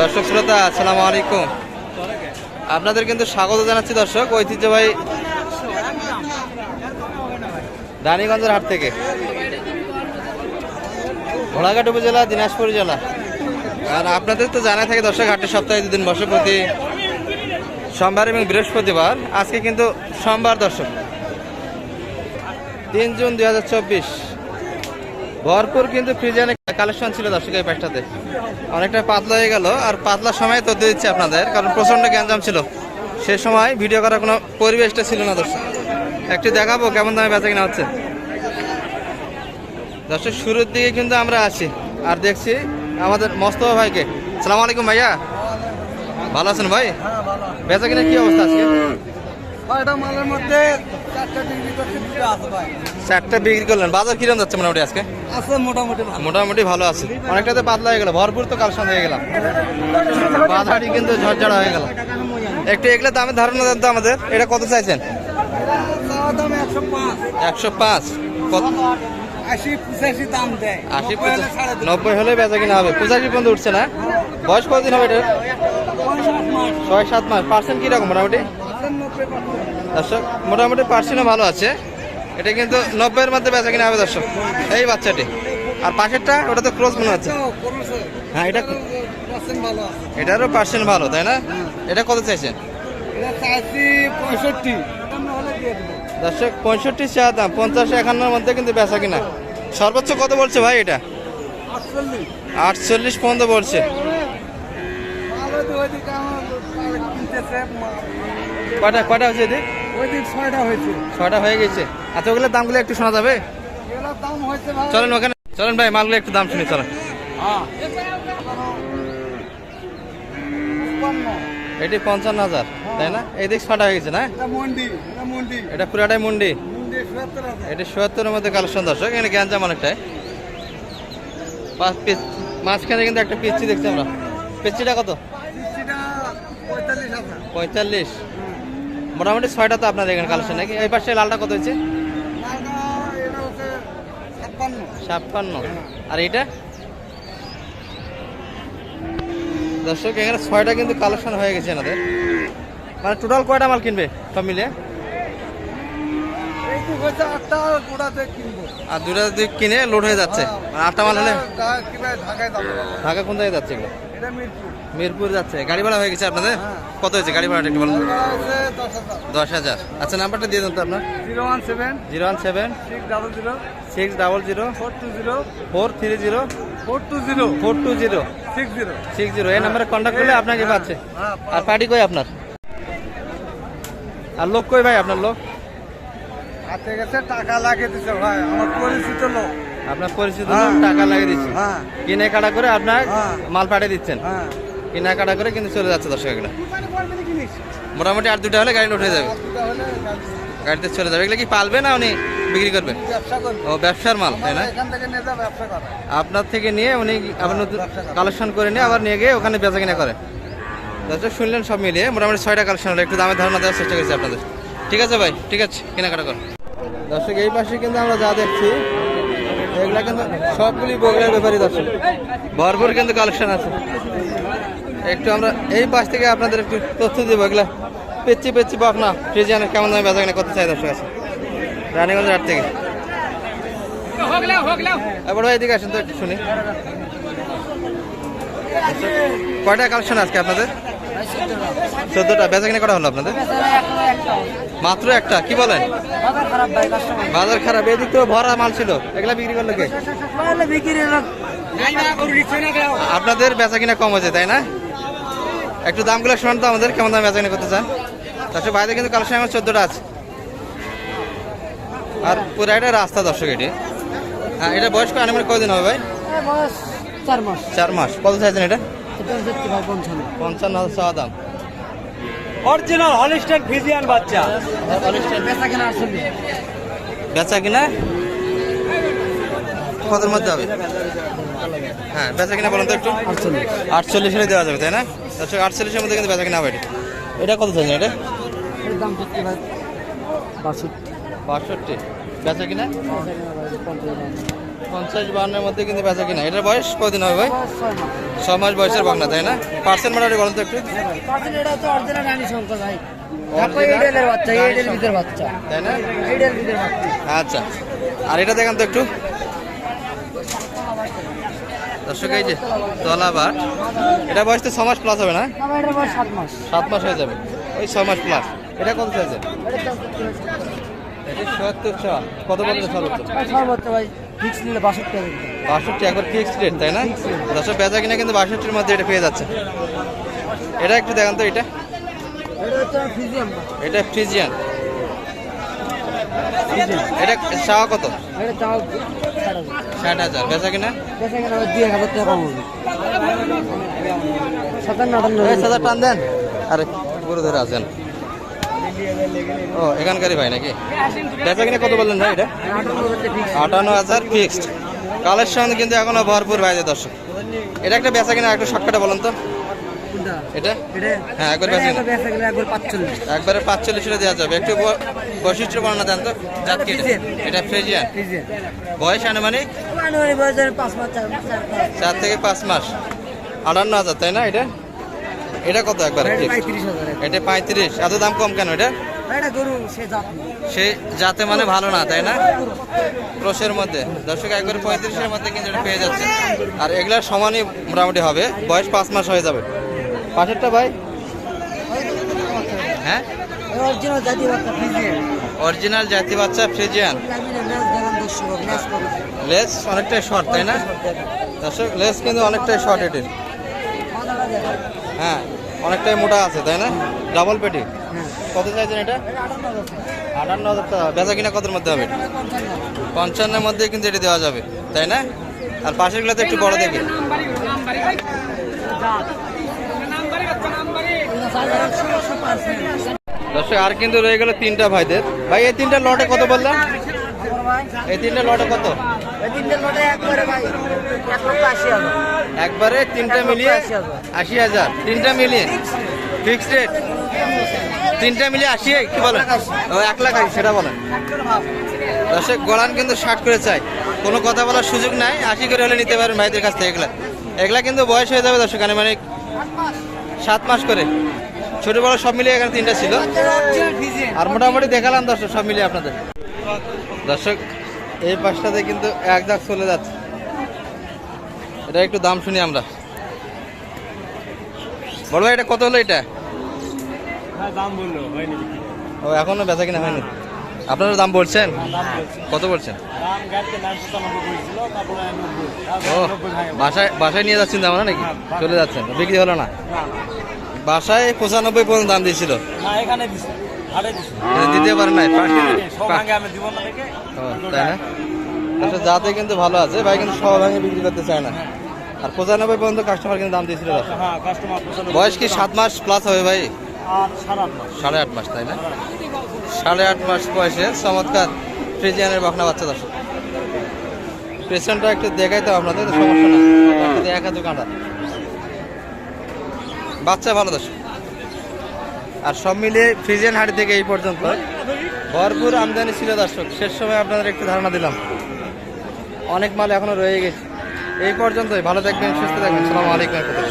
দর্শক শ্রোতা, আসসালামু আলাইকুম। আপনাদের কিন্তু স্বাগত জানাচ্ছি দর্শক, ঐতিহ্যবাহী রানীগঞ্জের হাট থেকে। ঘোড়াঘাট উপজেলা, দিনাজপুর জেলা। আর আপনাদের তো জানা থাকে দর্শক হাটের সপ্তাহে দুদিন বসে প্রতি সোমবার এবং বৃহস্পতিবার। আজকে কিন্তু সোমবার দর্শক। তিন জুন দুই হাজার চব্বিশ। ভরপুর কিন্তু ফ্রিজানে কালেকশন ছিল দর্শক এই প্যাকটাতে অনেকটা পাতলা হয়ে গেল আর পাতলার সময় তো দিচ্ছি আপনাদের কারণ প্রচণ্ড গ্যাঞ্জাম ছিল। সে সময় ভিডিও করার কোনো পরিবেশটা ছিল না দর্শক। একটু দেখাবো কেমন দামে বেচা কিনা হচ্ছে। দর্শক শুরুর দিকে কিন্তু আমরা আছি আর দেখছি আমাদের মস্তফা ভাইকে। সালাম আলাইকুম ভাইয়া। ভালো আছেন ভাই? বেচা কিনা কি অবস্থা আজকে? ছয়টা মালের মধ্যে চারটা বিক্রি করলেন। বাজার কিরম যাচ্ছে মোটামুটি আজকে? মোটামুটি ভালো। মোটামুটি ভালো আছে। অনেকটাতে পাতলা হয়ে গেল। ভরপুর তো কালসান হয়ে গেলাম। বাজারটি কিন্তু ঝরঝরা হয়ে গেল। একটু এগুলো দামের ধারণা দেন তো আমাদের। এটা কত চাইছেন? একশো পাঁচ। কত? নব্বই হলে বেচা কিনা হবে। পঁচাশি পর্যন্ত উঠছে না? বয়স কতদিন হবে এটা ছয় সাত মাস। পার্সেন্ট কীরকম মোটামুটি? দর্শক মোটামুটি পার্সেন্টও ভালো আছে। এটা কিন্তু নব্বইয়ের মধ্যে বেচা কিনা হবে দর্শক। এই বাচ্চাটি। আর পাশেরটা ওটা তো ক্রস মনে হচ্ছে। হ্যাঁ এটা এটারও পার্সেন্ট ভালো তাই না? এটা কত চাইছেন? এটা পঁয়ষট্টি। দর্শক পঁয়ষট্টি চা দাম পঞ্চাশ একান্নর মধ্যে কিন্তু বেচা কিনা। সর্বোচ্চ কত বলছে ভাই এটা? আটচল্লিশ। পর্যন্ত বলছে। কয়টা কয়টা হয়েছে এদিক ওইদিক ছয়টা হয়েছে। ছয়টা হয়ে গেছে। আচ্ছা ওগুলোর দামগুলো একটু শোনা যাবে? এগুলোর দাম হয়েছে ভাই। চলেন ওখানে চলেন ভাই মালগুলো একটু দাম শুনি চলেন। হ্যাঁ। এটি পঞ্চান্ন হাজার তাই না? এই দিক ছটা হয়ে গেছে না? এটা মন্ডি এটা এটা পুরাটাই মুন্ডি। এটি চুয়াত্তরের মধ্যে কালেকশন দর্শক। এখানে গ্যাঞ্জাম অনেকটাই। পাঁচ পিস মাঝখানে কিন্তু একটা পিচ্ছি দেখছি আমরা। পিচ্ছিটা কত? পঁয়তাল্লিশ। মোটামুটি ছয়টা তো আপনার এখানে কালেকশন নাকি? এই পাশে লালটা কত হয়েছে? হচ্ছে ছাপ্পান্ন। আর এইটা? দর্শক এখানে ছয়টা কিন্তু কালেকশন হয়ে গেছে এনাদের। মানে টোটাল কয়টা মাল কিনবে সব মিলে? আর দুটা যদি কিনে লোড হয়ে যাচ্ছে। আটটা মাল হলে? যাব। ঢাকা কোন জায়গায় যাচ্ছে এগুলো? এটা মিরপুর। মিরপুর যাচ্ছে। গাড়ি ভাড়া হয়ে গেছে আপনাদের? হ্যাঁ। কত হয়েছে গাড়ি ভাড়াটা একটু বলুন? দশ হাজার। আচ্ছা নাম্বারটা দিয়ে দেন তো আপনার। Zero one seven zero one seven six double zero six double zero four two zero four three zero four two zero four two zero six zero. Six zero. এই নাম্বারে কন্ট্যাক্ট করলে আপনাকে পাচ্ছে। হ্যাঁ আর পার্টি কই আপনার? আর লোক কই ভাই আপনার লোক? হাতে গেছে টাকা লাগিয়ে দিছে ভাই। আমার পরিচিত লোক। আপনার পরিচিত হ্যাঁ। টাকা লাগিয়ে দিচ্ছি হ্যাঁ। কিনে কাটা করে আপনার হ্যাঁ। মাল পাঠিয়ে দিচ্ছেন। হ্যাঁ। কিনা কাটা করে কিন্তু চলে যাচ্ছে দর্শক এগুলো মোটামুটি আর দুটা হলে গাড়ি উঠে যাবে। গাড়িতে চলে যাবে। এগুলো কি পালবে না উনি বিক্রি করবে? ও ব্যবসার মাল তাই না? এখান থেকে নিয়ে যা ব্যবসা করা আপনার থেকে নিয়ে উনি আবার নতুন কালেকশন করে নিয়ে আবার নিয়ে গিয়ে ওখানে বেচা কিনা করে। দর্শক শুনলেন সব মিলিয়ে মোটামুটি ছয়টা কালেকশন হলো। একটু দামের ধারণা দেওয়ার চেষ্টা করছি আপনাদের। ঠিক আছে ভাই ঠিক আছে কেনাকাটা করুন দর্শক এই পাশে কিন্তু আমরা যা দেখছি এগুলা কিন্তু সবগুলি বগলের ব্যাপারই দর্শক। ভরপুর কিন্তু কালেকশন আছে। একটু আমরা এই পাশ থেকে আপনাদের একটু তথ্য দিব এগুলা। পেচ্ছি পেচ্ছি বকনা ফ্রিজিয়ানে কেমন দামে বেচা কিনা করতে চাই দর্শক আছে। রানীগঞ্জ হাট থেকে। এবার ভাই, এদিকে আসেন তো একটু শুনি। কয়টা কালেকশন আজকে আপনাদের? চোদ্দটা। বেচা কিনা করা হলো আপনাদের? মাত্র একটা কি বলেন? বাজার খারাপ এদিক তো ভরা মাল ছিল। এগুলা বিক্রি করল কে? আপনাদের বেচা কিনা কম হয়েছে তাই না? একটু দামগুলো শোনান তো আমাদের কেমন দাম বেচা কিনা করতে চান? তাছাড়া বাইরে কিন্তু কালেকশন আমার চোদ্দটা আছে। আর পুরো একটা রাস্তা দর্শক এটি। হ্যাঁ এটা বয়স্ক আনুমানিক কদিন হবে ভাই? চার মাস। চার মাস। কত চাইছেন এটা? ভাই পঞ্চান্ন পঞ্চান্ন হাজার চাওয়া দাম। অরিজিনাল হলিস্টার ফিজিয়ান বাচ্চা। বেচা কেনা আসলে বেচা কিনা? কতের মধ্যে হবে? হ্যাঁ বেচা কিনা বলুন তো একটু। আটচল্লিশ। হলে দেওয়া যাবে তাই না? দর্শক আটচল্লিশের মধ্যে কিন্তু বেচা কিনা হবে এটা। এটা কত চাইছেন এটা? দাম বাষট্টি। বাষট্টি। বেচা কিনা? পঞ্চাশ বাহান্নের মধ্যে কিন্তু বেচা কিনা। এটার বয়স কদিন হবে ভাই? ছ মাস। বয়সের বাগনা তাই না? পার্সেন্ট মোটামুটি বলেন তো একটু? আচ্ছা। আর এটা দেখান তো একটু। দর্শক এই যে তলা বাট এটা বয়স তো ছ মাস প্লাস হবে না? সাত মাস। হয়ে যাবে। ওই ছ মাস প্লাস এটা কত চাইছে কত বলতে সর্বোচ্চ? সর্বোচ্চ ভাই। ফিক্স নিলে বাষট্টি বাষট্টি একবার রেট তাই না? দর্শক বেচা কিনা কিন্তু বাষট্টির মধ্যে এটা পেয়ে যাচ্ছে। এটা একটু দেখান তো এটা। এটা এটা ফ্রিজিয়ান। এটা চাওয়া কত? ষাট হাজার। বেচা কিনা? সাতান্ন হাজার টান দেন। আরে পুরো ধরে আছেন। ও এখানকারই ভাই নাকি? বেচা কিনা কত বললেন ভাই এটা? আটান্ন হাজার ফিক্সড কালেকশন কিন্তু এখনও ভরপুর বাইরে দর্শক। এটা একটা বেচা কিনা একটু শর্টকাটে বলেন তো। এটা? হ্যাঁ, একবার পাঁচচল্লিশ একবারে দেওয়া যাবে। একটু বৈশিষ্ট্য বর্ণনা দেন তো। এটা? ফ্রিজিয়ান। বয়স আনুমানিক? মানে চার থেকে পাঁচ মাস। আটান্ন হাজার তাই না এটা? এটা কত একবার? এটা পঁয়ত্রিশ এত দাম কম কেন এটা? সে যাতে মানে ভালো না তাই না? ক্রোশের মধ্যে। দর্শক একবারে পঁয়ত্রিশের মধ্যে কিন্তু এটা পেয়ে যাচ্ছে। আর এগুলার সমানই মোটামুটি হবে। বয়স পাঁচ মাস হয়ে যাবে। পাশেরটা ভাই? হ্যাঁ? অরিজিনাল জাতি বাচ্চা ফ্রিজিয়ান লেস অনেকটাই শর্ট তাই না? দর্শক লেস কিন্তু অনেকটাই শর্ট এটির। হ্যাঁ অনেকটাই মোটা আছে তাই না? ডাবল পেটি হ্যাঁ। কত চাইছেন এটা? আটান্ন হাজার টাকা। বেচা কিনা কতর মধ্যে হবে পঞ্চান্নের মধ্যে কিন্তু এটি দেওয়া যাবে তাই না? আর পাশেরগুলোতে একটু বড় দেখি। দর্শক আর কিন্তু রয়ে গেল তিনটা ভাইদের। ভাই এই তিনটা লটে কত বললাম এই তিনটা লটে কত? একবারে তিনটা মিলিয়ে আশি হাজার। তিনটা মিলিয়ে। Fixed rate. তিনটা মিলিয়ে আশি কি বলেন? এক লাখ আশি সেটা বলেন। দর্শক গলান কিন্তু ষাট করে চাই কোনো কথা বলার সুযোগ নাই। আশি করে হলে নিতে পারেন ভাইদের কাছ থেকে এগুলা। এগুলা কিন্তু বয়স হয়ে যাবে দর্শক মানে সাত মাস করে। ছোট বড় সব মিলিয়ে এখানে তিনটা ছিল। আর মোটামুটি দেখালাম দর্শক সব মিলিয়ে আপনাদের। দর্শক এই পাশটাতে কিন্তু এক দাগ চলে যাচ্ছে। এটা একটু দাম শুনি আমরা। বড় ভাই এটা কত হলো এটা? হ্যাঁ দাম বলল হয়নি ও এখনও বেচা কিনা হয়নি? আপনারা দাম বলছেন? কত বলছেন? ও। বাসায় বাসায় নিয়ে যাচ্ছেন দাম না নাকি? হ্যাঁ। চলে যাচ্ছেন। বিক্রি হলো না? না, বাসায় পঁচানব্বই পর্যন্ত দাম দিয়েছিল। এখানে দিতে পারে নাই তাই না? আচ্ছা যাতে কিন্তু ভালো আছে ভাই কিন্তু সব ভাঙে বিক্রি করতে চায় না। আর পঁচানব্বই পর্যন্ত কাস্টমার কিন্তু দাম দিয়েছিল। হ্যাঁ বয়স কি সাত মাস প্লাস হবে ভাই? সাড়ে আট মাস। তাই না? সাড়ে আট মাস বয়সে চমৎকার ফ্রিজিয়ানের বকনা বাচ্চা দর্শক। পেছনটা একটু দেখাই তো আপনাদের সমস্যা না। একটু দেখা দোকানটা বাচ্চা ভালো দর্শক। আর সব মিলিয়ে ফ্রিজেন হাট থেকে এই পর্যন্ত ভরপুর আমদানি ছিল দর্শক। শেষ সময় আপনাদের একটু ধারণা দিলাম। অনেক মাল এখনও রয়ে গেছে। এই পর্যন্তই। ভালো থাকবেন, সুস্থ থাকবেন। সালাম আলাইকুম।